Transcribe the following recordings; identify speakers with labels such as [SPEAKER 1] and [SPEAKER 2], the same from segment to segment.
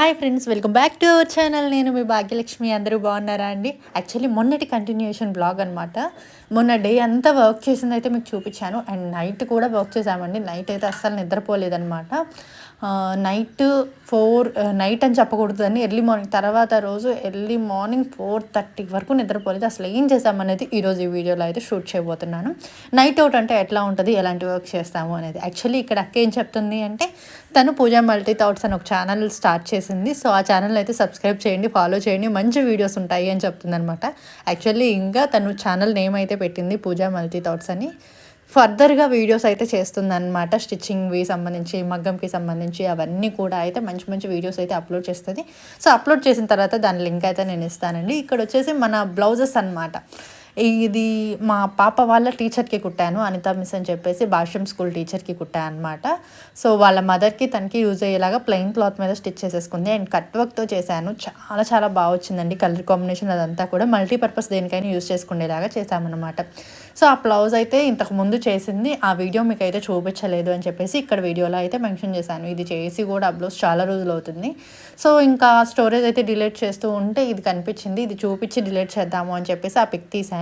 [SPEAKER 1] Hi friends welcome back to our channel నేను మీ భాగ్యలక్ష్మి అందరూ బాగున్నారా అండి? యాక్చువల్లీ మొన్నటి కంటిన్యూషన్ బ్లాగ్ అనమాట మొన్న డే అంతా వర్క్ చేసింది అయితే మీకు చూపించాను. అండ్ నైట్ కూడా వర్క్ చేసామండి నైట్ అయితే అస్సలు నిద్రపోలేదనమాట నైట్ ఫోర్ నైట్ అని చెప్పకూడదు అని ఎర్లీ మార్నింగ్ తర్వాత రోజు ఎర్లీ మార్నింగ్ ఫోర్ థర్టీ వరకు నిద్రపోలేదు. అసలు ఏం చేసామనేది ఈరోజు ఈ వీడియోలో అయితే షూట్ చేయబోతున్నాను. నైట్ అవుట్ అంటే ఎట్లా ఉంటుంది ఎలాంటి వర్క్ చేస్తాము అనేది. యాక్చువల్లీ ఇక్కడ అక్క ఏం చెప్తుంది అంటే తను పూజా మల్టీ థాట్స్ అని ఒక ఛానల్ స్టార్ట్ చేసింది. సో ఆ ఛానల్ అయితే సబ్స్క్రైబ్ చేయండి ఫాలో చేయండి. మంచి వీడియోస్ ఉంటాయి అని చెప్తుంది అనమాట యాక్చువల్లీ ఇంకా తను ఛానల్ నేమ్ అయితే పెట్టింది పూజా మల్టీ థాట్స్ అని. ఫర్దర్గా వీడియోస్ అయితే చేస్తుందన్నమాట. స్టిచ్చింగ్వి సంబంధించి మగ్గంకి సంబంధించి అవన్నీ కూడా అయితే మంచి మంచి వీడియోస్ అయితే అప్లోడ్ చేస్తుంది. సో అప్లోడ్ చేసిన తర్వాత దాని లింక్ అయితే నేను ఇస్తానండి. ఇక్కడ వచ్చేసి మన బ్లౌజెస్ అనమాట ఇది మా పాప వాళ్ళ టీచర్కి కుట్టాను. అనిత మిస్ అని చెప్పేసి భాష్యం స్కూల్ టీచర్కి కుట్టాను అనమాట సో వాళ్ళ మదర్కి తనకి యూజ్ అయ్యేలాగా ప్లెయిన్ క్లాత్ మీద స్టిచ్ చేసేసుకుంది. అండ్ కట్ వర్క్తో చేశాను. చాలా చాలా బాగా వచ్చిందండి. కలర్ కాంబినేషన్ అదంతా కూడా మల్టీపర్పస్ దేనికైనా యూజ్ చేసుకునేలాగా చేశామన్నమాట. సో ఆ బ్లౌజ్ అయితే ఇంతకు ముందు చేసింది. ఆ వీడియో మీకు అయితే చూపించలేదు అని చెప్పేసి ఇక్కడ వీడియోలో అయితే మెన్షన్ చేశాను. ఇది చేసి కూడా ఆ బ్లౌజ్ చాలా రోజులు అవుతుంది. సో ఇంకా స్టోరేజ్ అయితే డిలీట్ చేస్తూ ఉంటే ఇది కనిపించింది. ఇది చూపించి డిలీట్ చేద్దాము అని చెప్పేసి ఆ పిక్ తీశాను.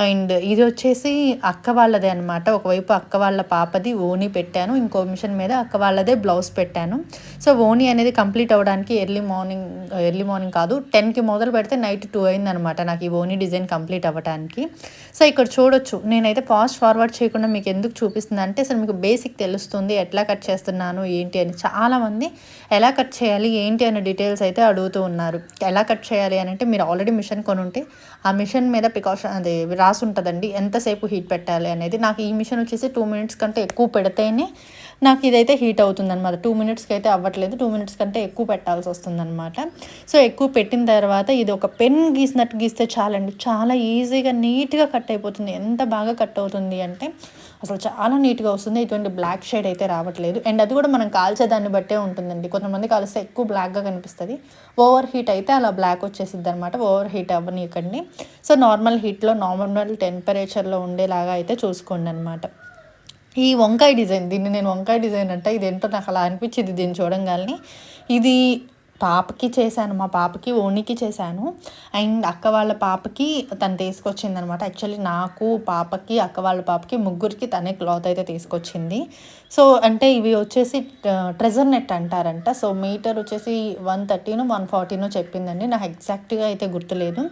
[SPEAKER 1] అండ్ ఇది వచ్చేసి అక్క వాళ్ళదే అనమాట ఒకవైపు అక్క వాళ్ళ పాపది ఓని పెట్టాను. ఇంకో మిషన్ మీద అక్క వాళ్ళదే బ్లౌజ్ పెట్టాను. సో ఓని అనేది కంప్లీట్ అవ్వడానికి ఎర్లీ మార్నింగ్ ఎర్లీ మార్నింగ్ కాదు టెన్కి మొదలు పెడితే నైట్ టూ అయిందనమాట నాకు ఈ ఓని డిజైన్ కంప్లీట్ అవ్వడానికి సో ఇక్కడ చూడొచ్చు నేనైతే ఫాస్ట్ ఫార్వర్డ్ చేయకుండా మీకు ఎందుకు చూపిస్తుంది అంటే అసలు మీకు బేసిక్ తెలుస్తుంది ఎట్లా కట్ చేస్తున్నాను ఏంటి అని. చాలామంది ఎలా కట్ చేయాలి ఏంటి అనే డీటెయిల్స్ అయితే అడుగుతూ ఉన్నారు. ఎలా కట్ చేయాలి అని అంటే మీరు ఆల్రెడీ మిషన్ కొని ఉంటే ఆ మిషన్ మీద ప్రికాషన్ అది రాసి ఉంటుందండి ఎంతసేపు హీట్ పెట్టాలి అనేది. నాకు ఈ మిషన్ వచ్చేసి టూ మినిట్స్ కంటే ఎక్కువ పెడితేనే నాకు ఇదైతే హీట్ అవుతుంది అనమాట టూ మినిట్స్కి అయితే అవ్వట్లేదు. టూ మినిట్స్ కంటే ఎక్కువ పెట్టాల్సి వస్తుందన్నమాట. సో ఎక్కువ పెట్టిన తర్వాత ఇది ఒక పెన్ గీసినట్టు గీస్తే చాలండి. చాలా ఈజీగా నీట్గా కట్ అయిపోతుంది. ఎంత బాగా కట్ అవుతుంది అంటే అసలు చాలా నీట్గా వస్తుంది. ఇటువంటి బ్లాక్ షేడ్ అయితే రావట్లేదు. అండ్ అది కూడా మనం కాల్చేదాన్ని బట్టే ఉంటుందండి. కొంతమంది కాల్స్తే ఎక్కువ బ్లాక్గా కనిపిస్తుంది. ఓవర్ హీట్ అయితే అలా బ్లాక్ వచ్చేసిద్ది అనమాట ఓవర్ హీట్ అవ్వనీయకండి సో నార్మల్ హీట్లో నార్మల్ టెంపరేచర్లో ఉండేలాగా అయితే చూసుకోండి అనమాట ఈ వంకాయ డిజైన్ దీన్ని నేను వంకాయ డిజైన్ అంటే. ఇదేంటో నాకు అలా అనిపించింది దీన్ని చూడంగానే ఇది పాపకి చేశాను మా పాపకి ఓనికి చేశాను. అండ్ అక్క వాళ్ళ పాపకి తను తీసుకొచ్చింది అనమాట యాక్చువల్లీ నాకు పాపకి అక్క వాళ్ళ పాపకి ముగ్గురికి తనే క్లాత్ అయితే తీసుకొచ్చింది. సో అంటే ఇవి వచ్చేసి ట్రెజర్ నెట్ అంటారంట. సో మీటర్ వచ్చేసి వన్ థర్టీను వన్ ఫార్టీను చెప్పిందండి. నాకు ఎగ్జాక్ట్గా అయితే గుర్తులేదు.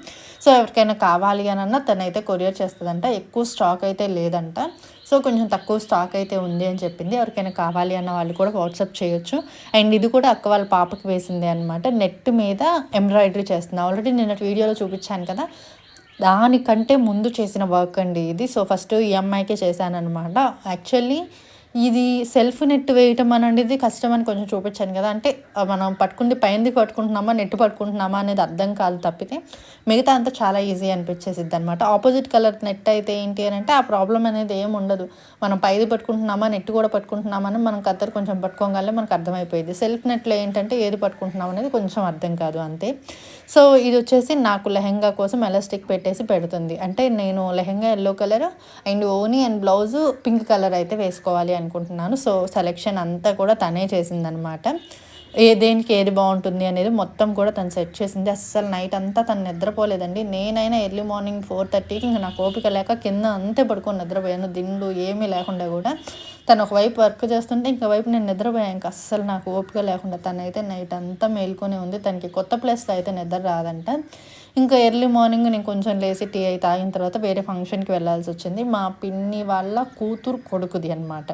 [SPEAKER 1] సో ఎవరికైనా కావాలి అని అన్న తనైతే కొరియర్ చేస్తుందంట. ఎక్కువ స్టాక్ అయితే లేదంట. సో కొంచెం తక్కువ స్టాక్ అయితే ఉంది అని చెప్పింది. ఎవరికైనా కావాలి అన్న వాళ్ళు కూడా వాట్సాప్ చేయొచ్చు. అండ్ ఇది కూడా అక్క వాళ్ళ పాపకి వేసింది అనమాట నెట్ మీద ఎంబ్రాయిడరీ చేస్తుంది. ఆల్రెడీ నేను వీడియోలో చూపించాను కదా. దానికంటే ముందు చేసిన వర్క్ అండి ఇది. సో ఫస్ట్ ఈ అమ్మాయికే చేశాను అనమాట యాక్చువల్లీ ఇది సెల్ఫ్ నెట్ వేయటం అనేది కష్టం అని కొంచెం చూపించాను కదా. అంటే మనం పట్టుకుంది పైనది పట్టుకుంటున్నామా నెట్ పట్టుకుంటున్నామా అనేది అర్థం కాదు తప్పితే మిగతా అంతా చాలా ఈజీ అనిపించేసిద్ది అనమాట ఆపోజిట్ కలర్ నెట్ అయితే ఏంటి అని అంటే ఆ ప్రాబ్లం అనేది ఏం ఉండదు. మనం పైది పట్టుకుంటున్నామా నెట్ కూడా పట్టుకుంటున్నామని మనం కత్తర్ కొంచెం పట్టుకోగానే మనకు అర్థమైపోయింది సెల్ఫ్ నెట్లో ఏంటంటే ఏది పట్టుకుంటున్నాం అనేది కొంచెం అర్థం కాదు అంతే. సో ఇది వచ్చేసి నాకు లెహెంగా కోసం ఎలాస్టిక్ పెట్టేసి పెడుతుంది. అంటే నేను లెహెంగా ఎల్లో కలర్ అండ్ ఓనీ అండ్ బ్లౌజ్ పింక్ కలర్ అయితే వేసుకోవాలి అని అనుకుంటున్నాను. సో సెలెక్షన్ అంతా కూడా తనే చేసిందనమాట. ఏ దేనికి ఏది బాగుంటుంది అనేది మొత్తం కూడా తను సెట్ చేసింది. అస్సలు నైట్ అంతా తను నిద్రపోలేదండి. నేనైనా ఎర్లీ మార్నింగ్ ఫోర్ థర్టీకి ఇంకా నాకు ఓపిక లేక కింద అంతే పడుకొని నిద్రపోయాను. దిండు ఏమీ లేకుండా కూడా. తను ఒకవైపు వర్క్ చేస్తుంటే ఇంకోవైపు నేను నిద్రపోయాను. ఇంకా అస్సలు నాకు ఓపిక లేకుండా తనైతే నైట్ అంతా మేల్కొని ఉంది. తనకి కొత్త ప్లేస్లో అయితే నిద్ర రాదంట. ఇంకా ఎర్లీ మార్నింగ్ నేను కొంచెం లేసి టీ అయి తాగిన తర్వాత వేరే ఫంక్షన్కి వెళ్ళాల్సి వచ్చింది. మా పిన్ని వాళ్ళ కూతురు కొడుకుది అనమాట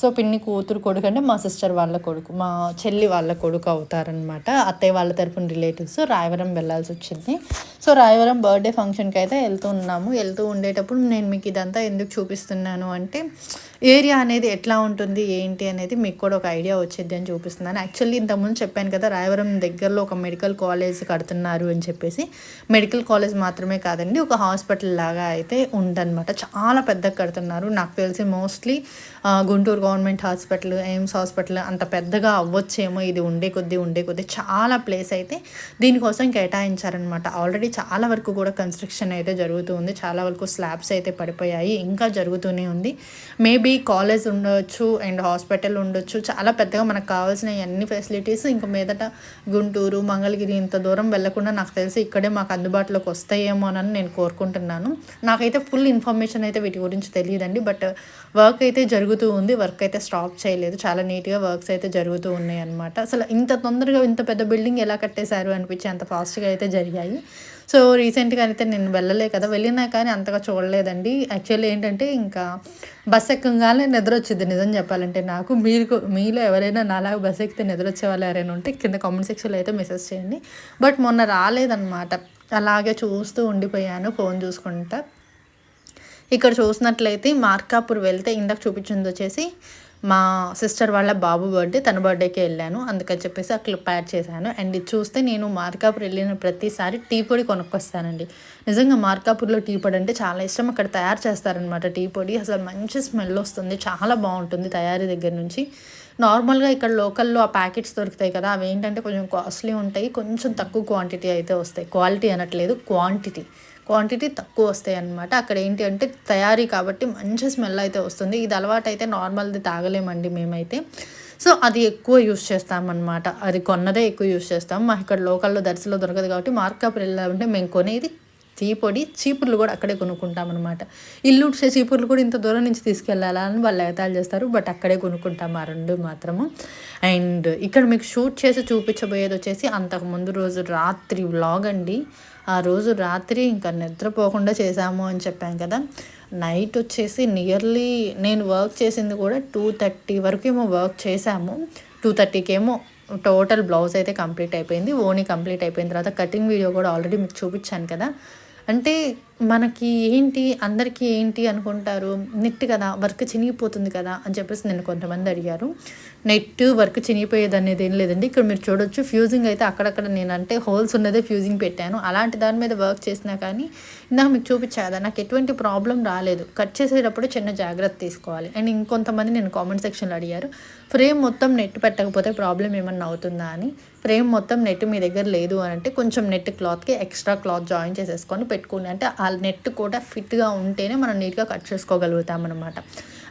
[SPEAKER 1] సో పిన్ని కూతురు కొడుకు అంటే మా సిస్టర్ వాళ్ళ కొడుకు మా చెల్లి వాళ్ళ కొడుకు అవుతారనమాట అత్తయ్య వాళ్ళ తరపున రిలేటివ్స్ రాయవరం వెళ్ళాల్సి వచ్చింది. సో రాయవరం బర్త్డే ఫంక్షన్కి అయితే వెళ్తూ ఉన్నాము. వెళ్తూ ఉండేటప్పుడు నేను మీకు ఇదంతా ఎందుకు చూపిస్తున్నాను అంటే ఏరియా అనేది ఎట్లా ఉంటుంది ఏంటి అనేది మీకు కూడా ఒక ఐడియా వచ్చేది అని చూపిస్తున్నాను. యాక్చువల్లీ ఇంతకుముందు చెప్పాను కదా రాయవరం దగ్గరలో ఒక మెడికల్ కాలేజ్ కడుతున్నారు అని చెప్పేసి. మెడికల్ కాలేజ్ మాత్రమే కాదండి ఒక హాస్పిటల్ లాగా అయితే ఉందన్నమాట. చాలా పెద్దగా కడుతున్నారు. నాకు తెలిసి mostly Guntur government hospital AIIMS hospital అంత పెద్దగా అవ్వచ్చేమో ఇది ఉండే కొద్దీ ఉండే కొద్దీ చాలా ప్లేస్ అయితే దీనికోసం కేటాయించారనమాట ఆల్రెడీ చాలా వరకు కూడా కన్స్ట్రక్షన్ అయితే జరుగుతూ ఉంది. చాలా వరకు స్లాబ్స్ అయితే పడిపోయాయి. ఇంకా జరుగుతూనే ఉంది. మేబీ కాలేజ్ ఉండొచ్చు అండ్ హాస్పిటల్ ఉండొచ్చు. చాలా పెద్దగా మనకు కావాల్సిన అన్ని ఫెసిలిటీస్ ఇంకా మీదట గుంటూరు మంగళగిరి ఇంత దూరం వెళ్ళకుండా నాకు తెలిసి ఇక్కడే మాకు అందుబాటులోకి వస్తాయేమో అని నేను కోరుకుంటున్నాను. నాకైతే ఫుల్ ఇన్ఫర్మేషన్ అయితే వీటి గురించి తెలియదండి. బట్ వర్క్ అయితే జరుగుతూ ఉంది. వర్క్ అయితే స్టాప్ చేయలేదు. చాలా నీట్గా వర్క్స్ అయితే జరుగుతూ ఉన్నాయి అనమాట అసలు ఇంత తొందరగా ఇంత పెద్ద బిల్డింగ్ ఎలా కట్టేశారు అనిపించి అంత ఫాస్ట్గా అయితే జరిగాయి. సో రీసెంట్గా అయితే నేను వెళ్ళలే కదా వెళ్ళినా కానీ అంతగా చూడలేదండి. యాక్చువల్లీ ఏంటంటే ఇంకా బస్ ఎక్కగానే నిద్ర వచ్చింది నిజం చెప్పాలంటే నాకు. మీరు మీలో ఎవరైనా నాలాగా బస్ ఎక్కితే నిద్ర వచ్చే వాళ్ళు ఎవరైనా ఉంటే కింద కామెంట్ సెక్షన్లో అయితే మెసేజ్ చేయండి. బట్ మొన్న రాలేదన్నమాట. అలాగే చూస్తూ ఉండిపోయాను ఫోన్ చూసుకుంటా. ఇక్కడ చూసినట్లయితే మార్కాపూర్ వెళ్తే ఇందాక చూపించింది వచ్చేసి మా సిస్టర్ వాళ్ళ బాబు బర్త్డే తన బర్త్డేకి వెళ్ళాను. అందుకని చెప్పేసి ఆ క్లిప్ యాడ్ చేశాను. అండ్ ఇది చూస్తే నేను మార్కాపూర్ వెళ్ళిన ప్రతిసారి టీ పొడి కొనుక్కొస్తానండి. నిజంగా మార్కాపూర్లో టీ పొడి అంటే చాలా ఇష్టం. అక్కడ తయారు చేస్తారనమాట టీ పొడి. అసలు మంచి స్మెల్ వస్తుంది. చాలా బాగుంటుంది తయారీ దగ్గర నుంచి. నార్మల్గా ఇక్కడ లోకల్లో ఆ ప్యాకెట్స్ దొరుకుతాయి కదా అవి ఏంటంటే కొంచెం కాస్ట్లీ ఉంటాయి. కొంచెం తక్కువ క్వాంటిటీ అయితే వస్తాయి. క్వాలిటీ అనట్లేదు క్వాంటిటీ క్వాంటిటీ తక్కువ వస్తాయి అనమాట అక్కడ ఏంటి అంటే తయారీ కాబట్టి మంచి స్మెల్ అయితే వస్తుంది. ఇది అలవాటు అయితే నార్మల్ది తాగలేమండి మేమైతే. సో అది ఎక్కువ యూస్ చేస్తామన్నమాట. అది కొన్నదే ఎక్కువ యూస్ చేస్తాం. మా ఇక్కడ లోకల్లో దర్శలో దొరకదు కాబట్టి మార్కప్ వెళ్ళాలంటే మేము కొనేది టీ పొడి చీపుర్లు కూడా అక్కడే కొనుక్కుంటాం అనమాట ఇల్లు ఉడిసే చీపుర్లు కూడా ఇంత దూరం నుంచి తీసుకెళ్ళాలా అని వాళ్ళు ఎగతాలు చేస్తారు బట్ అక్కడే కొనుక్కుంటాం ఆ రెండు మాత్రము. అండ్ ఇక్కడ మీకు షూట్ చేసి చూపించబోయేది వచ్చేసి అంతకుముందు రోజు రాత్రి వ్లాగ్ అండి. ఆ రోజు రాత్రి ఇంకా నిద్రపోకుండా చేశాము అని చెప్పాను కదా. నైట్ వచ్చేసి నియర్లీ నేను వర్క్ చేసింది కూడా టూ థర్టీ వరకు ఏమో వర్క్ చేశాము. టూ థర్టీకి ఏమో టోటల్ బ్లౌజ్ అయితే కంప్లీట్ అయిపోయింది. ఓని కంప్లీట్ అయిపోయిన తర్వాత కటింగ్ వీడియో కూడా ఆల్రెడీ మీకు చూపించాను కదా. అంటే మనకి ఏంటి అందరికీ ఏంటి అనుకుంటారు? నెట్ కదా వర్క్ చినిగిపోతుంది కదా అని చెప్పేసి నేను కొంతమంది అడిగారు. నెట్ వర్క్ చినిగిపోయేది అనేది ఏం లేదండి. ఇక్కడ మీరు చూడొచ్చు ఫ్యూజింగ్ అయితే అక్కడక్కడ నేను అంటే హోల్స్ ఉన్నదే ఫ్యూజింగ్ పెట్టాను. అలాంటి దాని మీద వర్క్ చేసినా కానీ ఇందాక మీకు చూపించాదా నాకు ఎటువంటి ప్రాబ్లం రాలేదు. కట్ చేసేటప్పుడు చిన్న జాగ్రత్త తీసుకోవాలి. అండ్ ఇంకొంతమంది నేను కామెంట్ సెక్షన్లో అడిగారు ఫ్రేమ్ మొత్తం నెట్ పెట్టకపోతే ప్రాబ్లం ఏమన్నా అవుతుందా? అని. ఫ్రేమ్ మొత్తం నెట్ మీ దగ్గర లేదు అని అంటే కొంచెం నెట్ క్లాత్కి ఎక్స్ట్రా క్లాత్ జాయిన్ చేసేసుకొని పెట్టుకుని అంటే ఆ నెట్ కూడా ఫిట్గా ఉంటేనే మనం నీట్గా కట్ చేసుకోగలుగుతాం అనమాట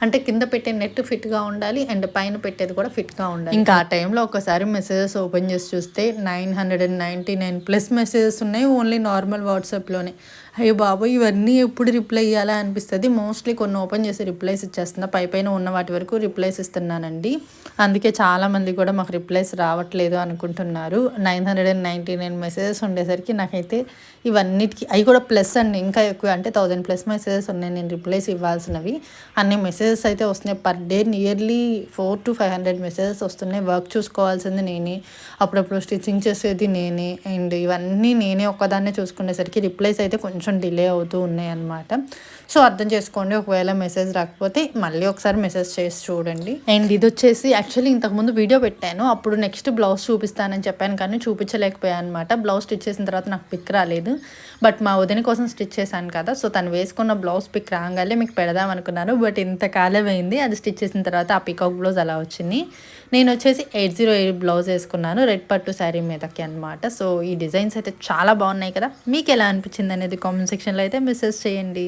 [SPEAKER 1] అంటే కింద పెట్టే నెట్ ఫిట్గా ఉండాలి అండ్ పైన పెట్టేది కూడా ఫిట్గా ఉండాలి. ఇంకా ఆ టైంలో ఒకసారి మెసేజెస్ ఓపెన్ చేసి చూస్తే nine hundred and ninety nine plus messages ఉన్నాయి ఓన్లీ నార్మల్ వాట్సాప్లోనే. అయ్యో బాబు ఇవన్నీ ఎప్పుడు రిప్లై ఇవ్వాలా అనిపిస్తుంది. మోస్ట్లీ కొన్ని ఓపెన్ చేసి రిప్లైస్ ఇచ్చేస్తున్నా. పై పైన ఉన్న వాటి వరకు రిప్లైస్ ఇస్తున్నానండి. అందుకే చాలామంది కూడా మాకు రిప్లైస్ రావట్లేదు అనుకుంటున్నారు. Nine hundred and ninety nine messages ఉండేసరికి నాకైతే ఇవన్నిటికీ అవి కూడా ప్లస్ అండి. ఇంకా ఎక్కువ అంటే థౌజండ్ ప్లస్ మెసేజెస్ ఉన్నాయి. నేను రిప్లైస్ ఇవ్వాల్సినవి. అన్ని మెసేజెస్ అయితే వస్తున్నాయి. Per day nearly four to five hundred messages వస్తున్నాయి. వర్క్ చూసుకోవాల్సింది నేనే. అప్పుడప్పుడు స్టిచ్చింగ్ చేసేది నేనే. అండ్ ఇవన్నీ నేనే ఒక్కదాన్నే చూసుకునేసరికి రిప్లైస్ అయితే కొంచెం డిలే అవుతూ ఉన్నాయి అనమాట సో అర్థం చేసుకోండి. ఒకవేళ మెసేజ్ రాకపోతే మళ్ళీ ఒకసారి మెసేజ్ చేసి చూడండి. అండ్ ఇది వచ్చేసి యాక్చువల్లీ ఇంతకుముందు వీడియో పెట్టాను. అప్పుడు నెక్స్ట్ బ్లౌజ్ చూపిస్తానని చెప్పాను కానీ చూపించలేకపోయాను అనమాట బ్లౌజ్ స్టిచ్ చేసిన తర్వాత నాకు పిక్ రాలేదు. బట్ మా వదిన కోసం స్టిచ్ చేశాను కదా. సో తను వేసుకున్న బ్లౌజ్ పిక్ రాగానే మీకు పెడదాం అనుకున్నాను. బట్ ఇంత కాలం అయింది అది స్టిచ్ చేసిన తర్వాత ఆ పికాక్ బ్లౌజ్ అలా వచ్చింది. నేను వచ్చేసి ఎయిట్ జీరో ఎయిట్ బ్లౌజ్ వేసుకున్నాను. రెడ్ పట్టు శారీ మీదకి అనమాట సో ఈ డిజైన్స్ అయితే చాలా బాగున్నాయి కదా. మీకు ఎలా అనిపించింది అనేది కామెంట్ సెక్షన్లో అయితే మెసేజ్ చేయండి.